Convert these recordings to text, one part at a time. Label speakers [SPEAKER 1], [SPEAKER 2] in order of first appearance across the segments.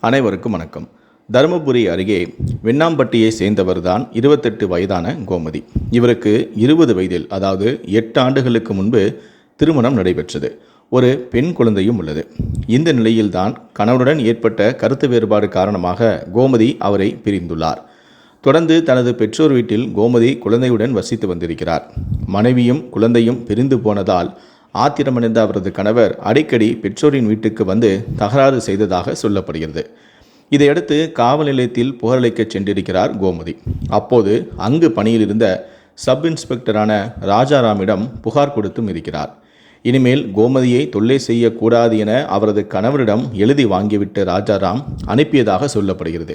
[SPEAKER 1] அனைவருக்கும் வணக்கம். தருமபுரி அருகே வெண்ணாம்பட்டியை சேர்ந்தவர்தான் இருபத்தெட்டு வயதான கோமதி. இவருக்கு இருபது வயதில் அதாவது எட்டு ஆண்டுகளுக்கு முன்பு திருமணம் நடைபெற்றது. ஒரு பெண் குழந்தையும் உள்ளது. இந்த நிலையில்தான் கணவனுடன் ஏற்பட்ட கருத்து வேறுபாடு காரணமாக கோமதி அவரை பிரிந்துள்ளார். தொடர்ந்து தனது பெற்றோர் வீட்டில் கோமதி குழந்தையுடன் வசித்து வந்திருக்கிறார். மனைவியும் குழந்தையும் பிரிந்து போனதால் ஆத்திரமடைந்த அவரது கணவர் அடிக்கடி பெற்றோரின் வீட்டுக்கு வந்து தகராறு செய்ததாக சொல்லப்படுகிறது. இதையடுத்து காவல் நிலையத்தில் புகாரளிக்கச் சென்றிருக்கிறார் கோமதி. அப்போது அங்கு பணியில் இருந்த சப் இன்ஸ்பெக்டரான ராஜாராமிடம் புகார் கொடுத்தும் இருக்கிறார். இனிமேல் கோமதியை தொல்லை செய்யக்கூடாது என அவரது கணவரிடம் எழுதி வாங்கிவிட்டு ராஜாராம் அனுப்பியதாக சொல்லப்படுகிறது.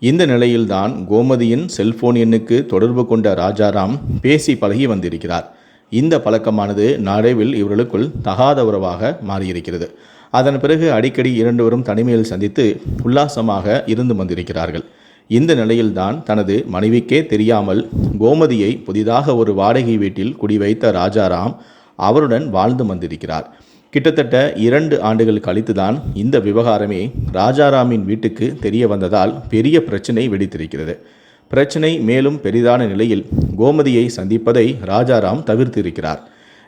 [SPEAKER 1] இந்த நிலையில்தான் கோமதியின் செல்போன் எண்ணுக்கு தொடர்பு கொண்ட ராஜாராம் பேசி பழகி வந்திருக்கிறார். இந்த பழக்கமானது நடைவில் இவர்களுக்குள் தகாத உறவாக மாறியிருக்கிறது. அதன் பிறகு அடிக்கடி இரண்டுவரும் தனிமையில் சந்தித்து உல்லாசமாக இருந்து வந்திருக்கிறார்கள். இந்த நிலையில்தான் தனது மனைவிக்கே தெரியாமல் கோமதியை புதிதாக ஒரு வாடகை வீட்டில் குடிவைத்த ராஜாராம் அவருடன் வாழ்ந்து வந்திருக்கிறார். கிட்டத்தட்ட இரண்டு ஆண்டுகள் கழித்துதான் இந்த விவகாரமே ராஜாராமின் வீட்டுக்கு தெரிய வந்ததால் பெரிய பிரச்சனை வெடித்திருக்கிறது. பிரச்சினை மேலும் பெரிதான நிலையில் கோமதியை சந்திப்பதை ராஜாராம் தவிர்த்திருக்கிறார்.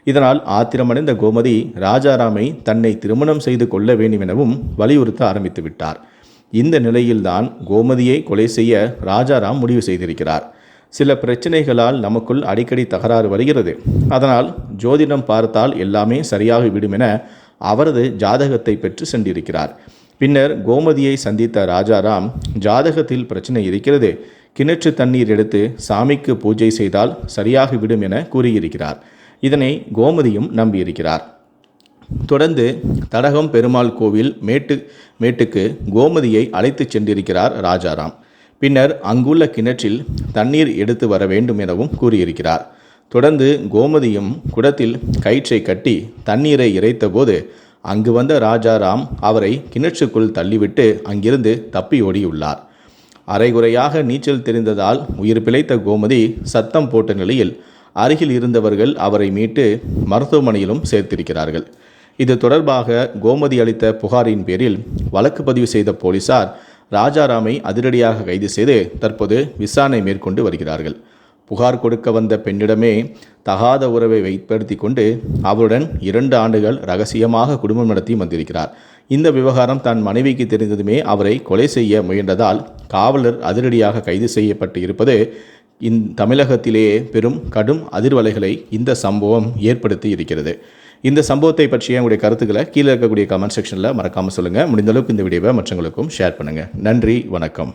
[SPEAKER 1] இதனால் ஆத்திரமடைந்த கோமதி ராஜாராமை தன்னை திருமணம் செய்து கொள்ள வேண்டும் எனவும் வலியுறுத்த ஆரம்பித்து விட்டார் இந்த நிலையில்தான் கோமதியை கொலை செய்ய ராஜாராம் முடிவு செய்திருக்கிறார். சில பிரச்சனைகளால் நமக்குள் அடிக்கடி தகராறு வருகிறது. அதனால் ஜோதிடம் பார்த்தால் எல்லாமே சரியாகி விடும் என அவரது ஜாதகத்தை பெற்று சென்றிருக்கிறார். பின்னர் கோமதியை சந்தித்த ராஜாராம் ஜாதகத்தில் பிரச்சனை இருக்கிறது. கிணற்று தண்ணீர் எடுத்து சாமிக்கு பூஜை செய்தால் சரியாகிவிடும் என கூறியிருக்கிறார். இதனை கோமதியும் நம்பியிருக்கிறார். தொடர்ந்து தடகம் பெருமாள் கோவில் மேட்டு மேட்டுக்கு கோமதியை அழைத்துச் சென்றிருக்கிறார் ராஜாராம். பின்னர் அங்குள்ள கிணற்றில் தண்ணீர் எடுத்து வர வேண்டும் எனவும் கூறியிருக்கிறார். தொடர்ந்து கோமதியும் குடத்தில் கயிற்றை கட்டி தண்ணீரை இறைத்தபோது அங்கு வந்த ராஜாராம் அவரை கிணற்றுக்குள் தள்ளிவிட்டு அங்கிருந்து தப்பி ஓடியுள்ளார். அரைகுறையாக நீச்சல் தெரிந்ததால் உயிர் பிழைத்த கோமதி சத்தம் போட்ட நிலையில் அருகில் இருந்தவர்கள் அவரை மீட்டு மருத்துவமனையிலும் சேர்த்திருக்கிறார்கள். இது தொடர்பாக கோமதி அளித்த புகாரின் பேரில் வழக்கு பதிவு செய்த போலீசார் ராஜாராமை அதிரடியாக கைது செய்து தற்போது விசாரணை மேற்கொண்டு வருகிறார்கள். புகார் கொடுக்க வந்த பெண்ணிடமே தகாத உறவை வைப்படுத்தி கொண்டு அவருடன் இரண்டு ஆண்டுகள் ரகசியமாக குடும்பம் நடத்தி வந்திருக்கிறார். இந்த விவகாரம் தன் மனைவிக்கு தெரிந்ததுமே அவரை கொலை செய்ய முயன்றதால் காவலர் அதிரடியாக கைது செய்யப்பட்டு இருப்பது இந் தமிழகத்திலேயே பெரும் கடும் அதிர்வலைகளை இந்த சம்பவம் ஏற்படுத்தி இருக்கிறது. இந்த சம்பவத்தை பற்றிய உங்களுடைய கருத்துக்களை கீழே இருக்கக்கூடிய கமெண்ட் செக்ஷனில் மறக்காமல் சொல்லுங்கள் முடிந்த அளவுக்கு இந்த வீடியோவை மற்றவங்களுக்கும் ஷேர் பண்ணுங்கள் நன்றி வணக்கம்.